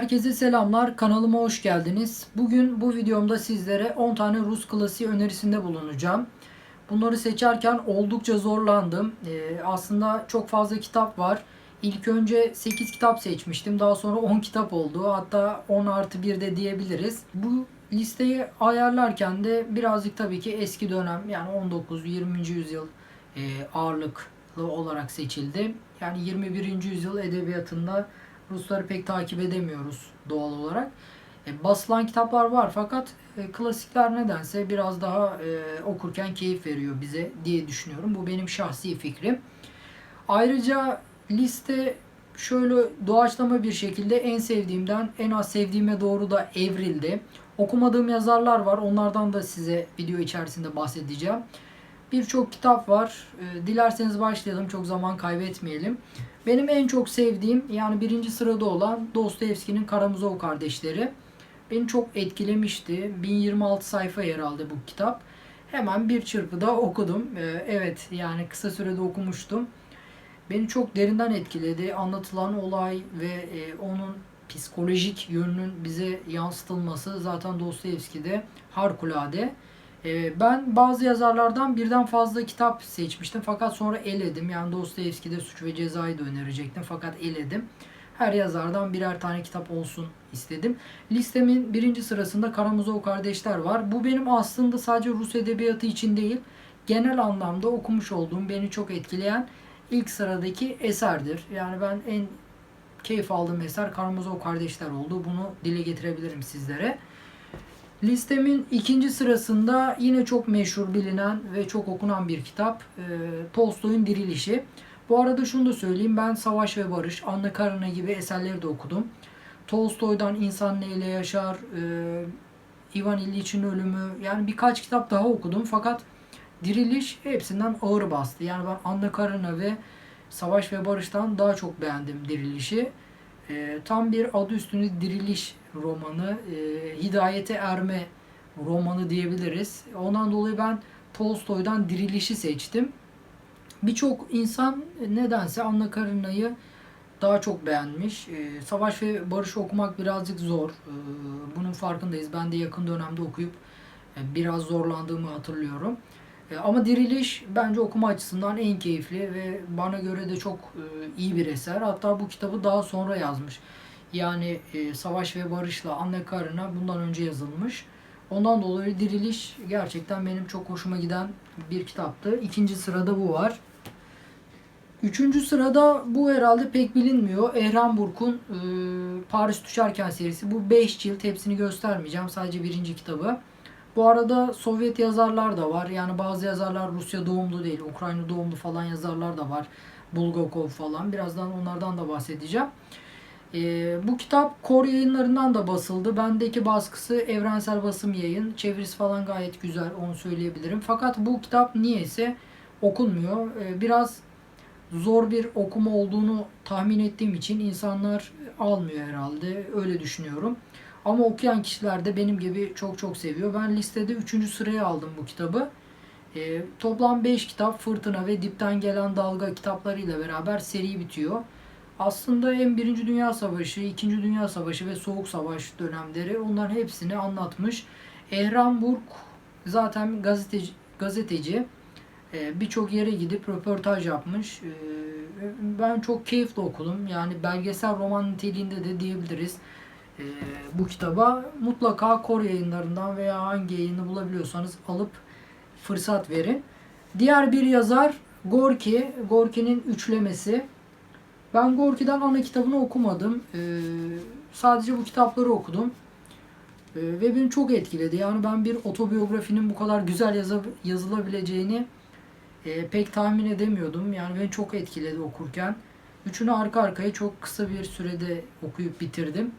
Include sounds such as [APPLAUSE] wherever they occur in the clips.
Herkese selamlar, kanalıma hoş geldiniz. Bugün bu videomda sizlere 10 tane Rus klasiği önerisinde bulunacağım. Bunları seçerken oldukça zorlandım. Ee, aslında çok fazla kitap var. İlk önce 8 kitap seçmiştim. Daha sonra 10 kitap oldu. Hatta 10 artı 1 de diyebiliriz. Bu listeyi ayarlarken de birazcık tabii ki eski dönem yani 19-20. yüzyıl e, ağırlıklı olarak seçildi. Yani 21. yüzyıl edebiyatında Rusları pek takip edemiyoruz doğal olarak. E, basılan kitaplar var fakat e, klasikler nedense biraz daha e, okurken keyif veriyor bize diye düşünüyorum. Bu benim şahsi fikrim. Ayrıca liste şöyle doğaçlama bir şekilde en sevdiğimden en az sevdiğime doğru da evrildi. Okumadığım yazarlar var. Onlardan da size video içerisinde bahsedeceğim. Birçok kitap var. E, Dilerseniz başlayalım. Çok zaman kaybetmeyelim. Benim en çok sevdiğim yani birinci sırada olan Dostoyevski'nin Karamazov kardeşleri. Beni çok etkilemişti. 1026 sayfa yer aldı bu kitap. Hemen bir çırpıda okudum. Ee, evet yani kısa sürede okumuştum. Beni çok derinden etkiledi. Anlatılan olay ve e, onun psikolojik yönünün bize yansıtılması zaten Dostoyevski'de harikulade. Ee, ben bazı yazarlardan birden fazla kitap seçmiştim fakat sonra eledim. Yani Dostoyevski'de Suç ve Ceza'yı da önerecektim fakat eledim. Her yazardan birer tane kitap olsun istedim. Listemin birinci sırasında Karamazov Kardeşler var. Bu benim aslında sadece Rus edebiyatı için değil, genel anlamda okumuş olduğum, beni çok etkileyen ilk sıradaki eserdir. Yani ben en keyif aldığım eser Karamazov Kardeşler oldu. Bunu dile getirebilirim sizlere. Listemin ikinci sırasında yine çok meşhur bilinen ve çok okunan bir kitap. E, Tolstoy'un Dirilişi. Bu arada şunu da söyleyeyim. Ben Savaş ve Barış, Anna Karenina gibi eserleri de okudum. Tolstoy'dan İnsan Neyle Yaşar, e, Ivan İlyiç'in Ölümü yani birkaç kitap daha okudum. Fakat Diriliş hepsinden ağır bastı. Yani ben Anna Karenina ve Savaş ve Barış'tan daha çok beğendim Diriliş'i. E, tam bir adı üstünde diriliş romanı, e, hidayete erme romanı diyebiliriz. Ondan dolayı ben Tolstoy'dan Diriliş'i seçtim. Birçok insan nedense Anna Karenina'yı daha çok beğenmiş. E, Savaş ve Barış okumak birazcık zor. E, bunun farkındayız. Ben de yakın dönemde okuyup e, biraz zorlandığımı hatırlıyorum. E, ama Diriliş bence okuma açısından en keyifli ve bana göre de çok e, iyi bir eser. Hatta bu kitabı daha sonra yazmış. Yani e, Savaş ve Barış'la Anne Karına bundan önce yazılmış. Ondan dolayı Diriliş gerçekten benim çok hoşuma giden bir kitaptı. İkinci sırada bu var. Üçüncü sırada bu herhalde pek bilinmiyor. Ehrenburg'un e, Paris Düşerken serisi. Bu 5 cilt hepsini göstermeyeceğim. Sadece birinci kitabı. Bu arada Sovyet yazarlar da var. Yani bazı yazarlar Rusya doğumlu değil, Ukrayna doğumlu falan yazarlar da var. Bulgakov falan. Birazdan onlardan da bahsedeceğim. Ee, bu kitap Kor yayınlarından da basıldı. Bendeki baskısı evrensel basım yayın. Çevirisi falan gayet güzel onu söyleyebilirim. Fakat bu kitap niyeyse okunmuyor. Ee, biraz zor bir okuma olduğunu tahmin ettiğim için insanlar almıyor herhalde. Öyle düşünüyorum. Ama okuyan kişiler de benim gibi çok çok seviyor. Ben listede 3. sıraya aldım bu kitabı. E, toplam 5 kitap Fırtına ve Dipten Gelen Dalga kitaplarıyla beraber seri bitiyor. Aslında hem 1. Dünya Savaşı, 2. Dünya Savaşı ve Soğuk Savaş dönemleri onların hepsini anlatmış. Ehrenburg zaten gazeteci, gazeteci. E, birçok yere gidip röportaj yapmış. E, ben çok keyifle okudum. Yani belgesel roman niteliğinde de diyebiliriz e, bu kitaba mutlaka Kor yayınlarından veya hangi yayını bulabiliyorsanız alıp fırsat verin. Diğer bir yazar Gorki. Gorki'nin üçlemesi. Ben Gorki'den ana kitabını okumadım. E, sadece bu kitapları okudum. E, ve beni çok etkiledi. Yani ben bir otobiyografinin bu kadar güzel yazı, yazılabileceğini e, pek tahmin edemiyordum. Yani beni çok etkiledi okurken. Üçünü arka arkaya çok kısa bir sürede okuyup bitirdim.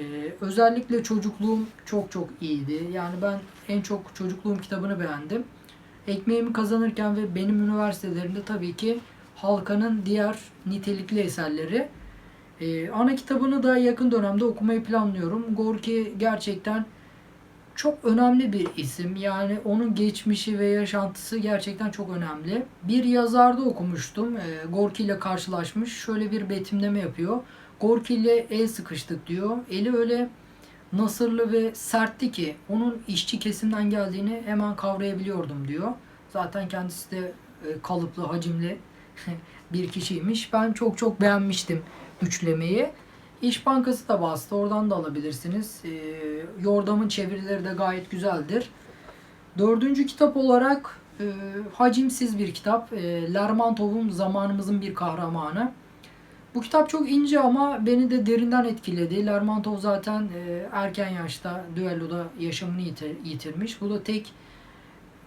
Ee, özellikle çocukluğum çok çok iyiydi. Yani ben en çok çocukluğum kitabını beğendim. Ekmeğimi kazanırken ve benim üniversitelerimde tabii ki Halkan'ın diğer nitelikli eserleri. Ee, ana kitabını da yakın dönemde okumayı planlıyorum. Gorki gerçekten çok önemli bir isim. Yani onun geçmişi ve yaşantısı gerçekten çok önemli. Bir yazarda okumuştum. E, Gorki ile karşılaşmış. Şöyle bir betimleme yapıyor. Gorki ile el sıkıştık diyor. Eli öyle nasırlı ve sertti ki onun işçi kesimden geldiğini hemen kavrayabiliyordum diyor. Zaten kendisi de e, kalıplı, hacimli [LAUGHS] bir kişiymiş. Ben çok çok beğenmiştim üçlemeyi. İş Bankası da bastı. Oradan da alabilirsiniz. E, Yordam'ın çevirileri de gayet güzeldir. Dördüncü kitap olarak e, hacimsiz bir kitap. E, Lermontov'un Zamanımızın Bir Kahramanı. Bu kitap çok ince ama beni de derinden etkiledi. Lermontov zaten e, erken yaşta düelloda yaşamını yitirmiş. Bu da tek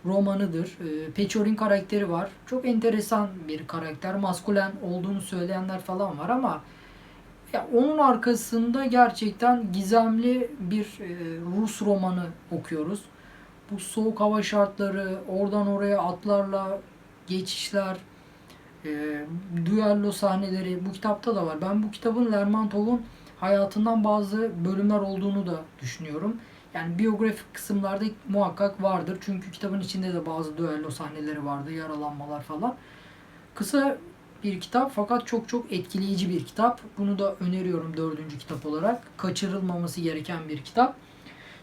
romanıdır. E, Pechorin karakteri var. Çok enteresan bir karakter. Maskülen olduğunu söyleyenler falan var ama ya onun arkasında gerçekten gizemli bir e, Rus romanı okuyoruz. Bu soğuk hava şartları, oradan oraya atlarla geçişler, e, düello sahneleri bu kitapta da var. Ben bu kitabın Lermontov'un hayatından bazı bölümler olduğunu da düşünüyorum. Yani biyografik kısımlarda muhakkak vardır. Çünkü kitabın içinde de bazı düello sahneleri vardı, yaralanmalar falan. Kısa bir kitap fakat çok çok etkileyici bir kitap. Bunu da öneriyorum dördüncü kitap olarak. Kaçırılmaması gereken bir kitap.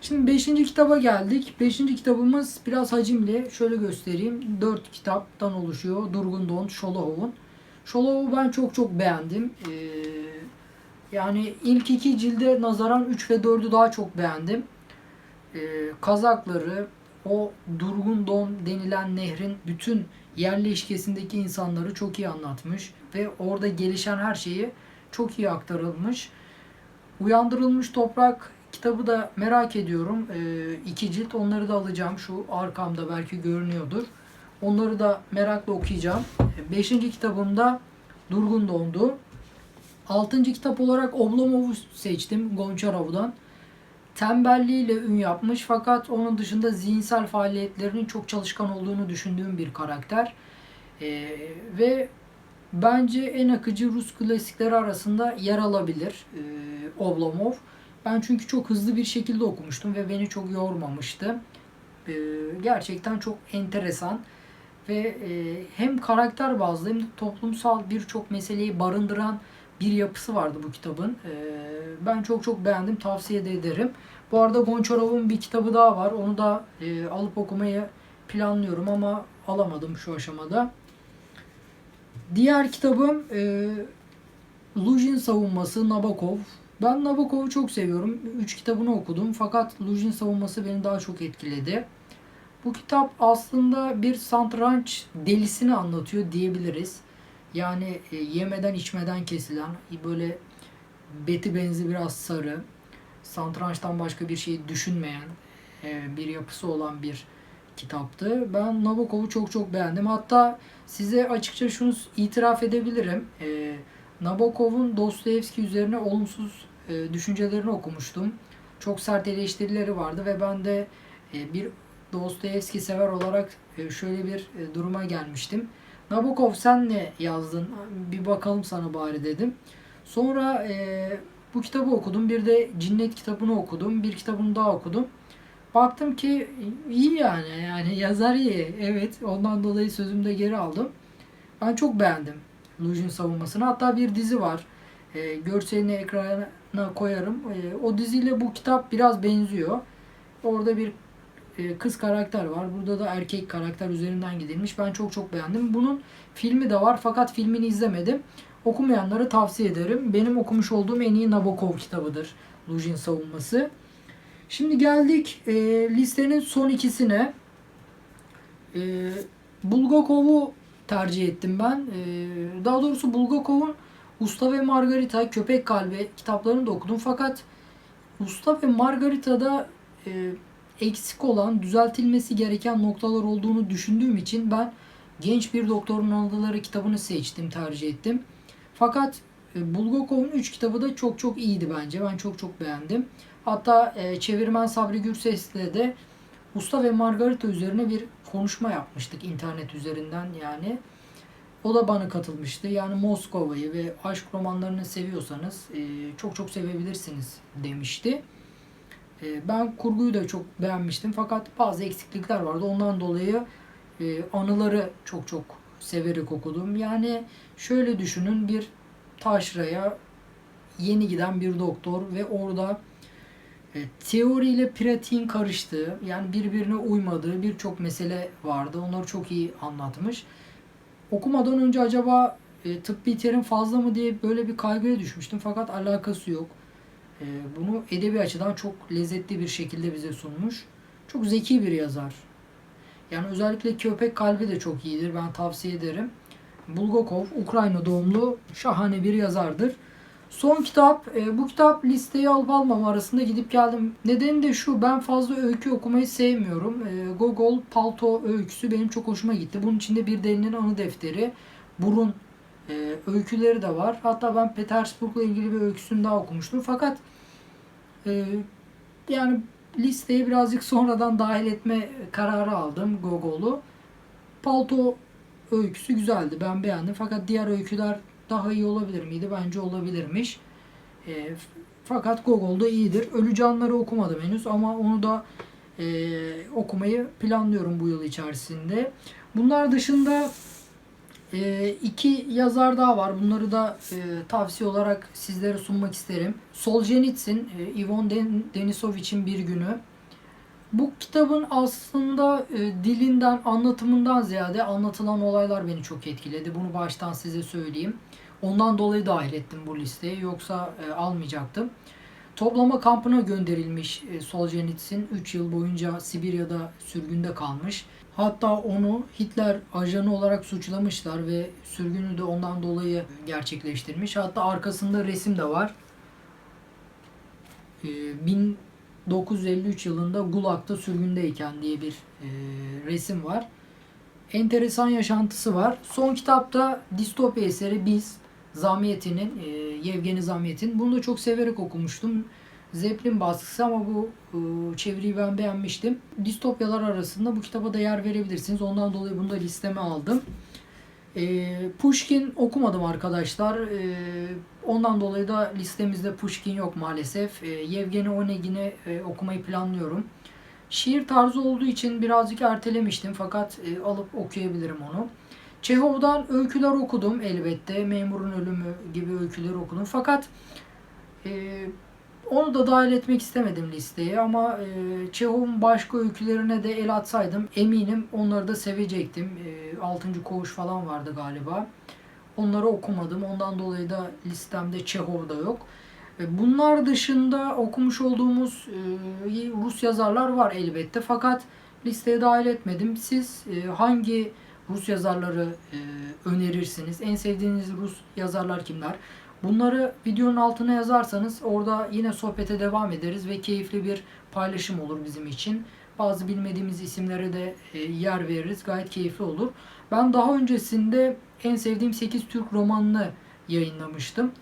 Şimdi beşinci kitaba geldik. Beşinci kitabımız biraz hacimli. Şöyle göstereyim. Dört kitaptan oluşuyor. Durgun Don, Şolohov'un. Şolohov'u ben çok çok beğendim. Ee, yani ilk iki cilde nazaran 3 ve 4'ü daha çok beğendim. Ee, kazakları, o Durgun Don denilen nehrin bütün yerleşkesindeki insanları çok iyi anlatmış. Ve orada gelişen her şeyi çok iyi aktarılmış. Uyandırılmış Toprak kitabı da merak ediyorum. Ee, iki cilt onları da alacağım. Şu arkamda belki görünüyordur. Onları da merakla okuyacağım. Beşinci kitabımda Durgun Dondu. Altıncı kitap olarak Oblomov'u seçtim Gonçarov'dan. Tembelliğiyle ün yapmış fakat onun dışında zihinsel faaliyetlerinin çok çalışkan olduğunu düşündüğüm bir karakter. Ee, ve bence en akıcı Rus klasikleri arasında yer alabilir ee, Oblomov. Ben çünkü çok hızlı bir şekilde okumuştum ve beni çok yormamıştı. Ee, gerçekten çok enteresan ve e, hem karakter bazlı hem de toplumsal birçok meseleyi barındıran bir yapısı vardı bu kitabın. Ee, ben çok çok beğendim, tavsiye de ederim. Bu arada Gonçarov'un bir kitabı daha var. Onu da e, alıp okumayı planlıyorum ama alamadım şu aşamada. Diğer kitabım e, Lujin Savunması Nabokov. Ben Nabokov'u çok seviyorum. Üç kitabını okudum fakat Lujin Savunması beni daha çok etkiledi. Bu kitap aslında bir satranç delisini anlatıyor diyebiliriz. Yani e, yemeden içmeden kesilen böyle beti benzi biraz sarı, satrançtan başka bir şey düşünmeyen e, bir yapısı olan bir kitaptı. Ben Nabokov'u çok çok beğendim. Hatta size açıkça şunu itiraf edebilirim. E, Nabokov'un Dostoyevski üzerine olumsuz e, düşüncelerini okumuştum. Çok sert eleştirileri vardı ve ben de e, bir Dostoyevski sever olarak e, şöyle bir e, duruma gelmiştim. Nabokov sen ne yazdın? Bir bakalım sana bari dedim. Sonra e, bu kitabı okudum. Bir de Cinnet kitabını okudum. Bir kitabını daha okudum. Baktım ki iyi yani. Yani yazar iyi. Evet. Ondan dolayı sözümde geri aldım. Ben çok beğendim Lujin savunmasını. Hatta bir dizi var. E, görselini ekrana koyarım. E, o diziyle bu kitap biraz benziyor. Orada bir e, kız karakter var. Burada da erkek karakter üzerinden gidilmiş. Ben çok çok beğendim. Bunun filmi de var fakat filmini izlemedim. Okumayanları tavsiye ederim. Benim okumuş olduğum en iyi Nabokov kitabıdır. Lujin savunması. Şimdi geldik e, listenin son ikisine. E, Bulgakov'u tercih ettim ben. E, daha doğrusu Bulgakov'un Usta ve Margarita, Köpek Kalbi kitaplarını da okudum. Fakat Usta ve Margarita'da e, eksik olan, düzeltilmesi gereken noktalar olduğunu düşündüğüm için ben Genç Bir Doktorun Anıları kitabını seçtim, tercih ettim. Fakat e, Bulgakov'un 3 kitabı da çok çok iyiydi bence. Ben çok çok beğendim. Hatta e, çevirmen Sabri Gürses'le de Usta ve Margarita üzerine bir konuşma yapmıştık internet üzerinden yani. O da bana katılmıştı. Yani Moskova'yı ve aşk romanlarını seviyorsanız e, çok çok sevebilirsiniz demişti. E, ben kurguyu da çok beğenmiştim fakat bazı eksiklikler vardı. Ondan dolayı e, anıları çok çok severek okudum. Yani şöyle düşünün bir taşraya yeni giden bir doktor ve orada e, teori ile pratiğin karıştığı yani birbirine uymadığı birçok mesele vardı. Onları çok iyi anlatmış. Okumadan önce acaba e, tıbbi terim fazla mı diye böyle bir kaygıya düşmüştüm fakat alakası yok. E, bunu edebi açıdan çok lezzetli bir şekilde bize sunmuş. Çok zeki bir yazar. Yani özellikle Köpek Kalbi de çok iyidir. Ben tavsiye ederim. Bulgakov, Ukrayna doğumlu şahane bir yazardır. Son kitap, e, bu kitap listeyi alıp almam arasında gidip geldim. Nedeni de şu, ben fazla öykü okumayı sevmiyorum. E, Gogol Palto öyküsü benim çok hoşuma gitti. Bunun içinde bir delinin anı defteri, burun e, öyküleri de var. Hatta ben Petersburg'la ilgili bir öyküsünü daha okumuştum. Fakat e, yani listeye birazcık sonradan dahil etme kararı aldım Gogol'u. Palto öyküsü güzeldi. Ben beğendim. Fakat diğer öyküler daha iyi olabilir miydi? Bence olabilirmiş. E, fakat Gogol da iyidir. Ölü Canları okumadım henüz ama onu da e, okumayı planlıyorum bu yıl içerisinde. Bunlar dışında e, iki yazar daha var. Bunları da e, tavsiye olarak sizlere sunmak isterim. Solzhenitsyn, e, Ivan Den- Denisovic'in Bir Günü. Bu kitabın aslında e, dilinden, anlatımından ziyade anlatılan olaylar beni çok etkiledi. Bunu baştan size söyleyeyim. Ondan dolayı dahil ettim bu listeye. Yoksa e, almayacaktım. Toplama kampına gönderilmiş e, Solzhenitsyn 3 yıl boyunca Sibirya'da sürgünde kalmış. Hatta onu Hitler ajanı olarak suçlamışlar ve sürgünü de ondan dolayı gerçekleştirmiş. Hatta arkasında resim de var. E, 1953 yılında Gulag'da sürgündeyken diye bir e, resim var. Enteresan yaşantısı var. Son kitapta distopya eseri Biz Zamiyeti'nin, e, Yevgeni Zamiyet'in. Bunu da çok severek okumuştum. Zeppelin baskısı ama bu e, çeviriyi ben beğenmiştim. Distopyalar arasında bu kitaba da yer verebilirsiniz. Ondan dolayı bunu da listeme aldım. E, Pushkin okumadım arkadaşlar. E, ondan dolayı da listemizde Pushkin yok maalesef. E, Yevgeni Onegin'i e, okumayı planlıyorum. Şiir tarzı olduğu için birazcık ertelemiştim fakat e, alıp okuyabilirim onu. Çehov'dan öyküler okudum elbette. Memurun Ölümü gibi öyküleri okudum. Fakat e, onu da dahil etmek istemedim listeye ama e, Çehov'un başka öykülerine de el atsaydım eminim onları da sevecektim. E, 6. Koğuş falan vardı galiba. Onları okumadım. Ondan dolayı da listemde Çehov da yok. E, Bunlar dışında okumuş olduğumuz e, Rus yazarlar var elbette. Fakat listeye dahil etmedim. Siz e, hangi Rus yazarları e, önerirsiniz? En sevdiğiniz Rus yazarlar kimler? Bunları videonun altına yazarsanız orada yine sohbete devam ederiz ve keyifli bir paylaşım olur bizim için. Bazı bilmediğimiz isimlere de e, yer veririz. Gayet keyifli olur. Ben daha öncesinde en sevdiğim 8 Türk romanını yayınlamıştım.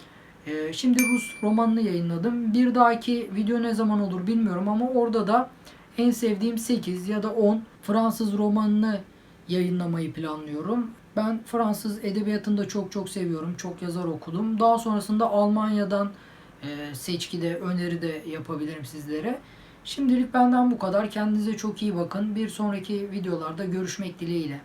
Ee, Şimdi Rus romanını yayınladım. Bir dahaki video ne zaman olur bilmiyorum ama orada da en sevdiğim 8 ya da 10 Fransız romanını yayınlamayı planlıyorum. Ben Fransız edebiyatını da çok çok seviyorum. Çok yazar okudum. Daha sonrasında Almanya'dan e, seçkide, öneri de yapabilirim sizlere. Şimdilik benden bu kadar. Kendinize çok iyi bakın. Bir sonraki videolarda görüşmek dileğiyle.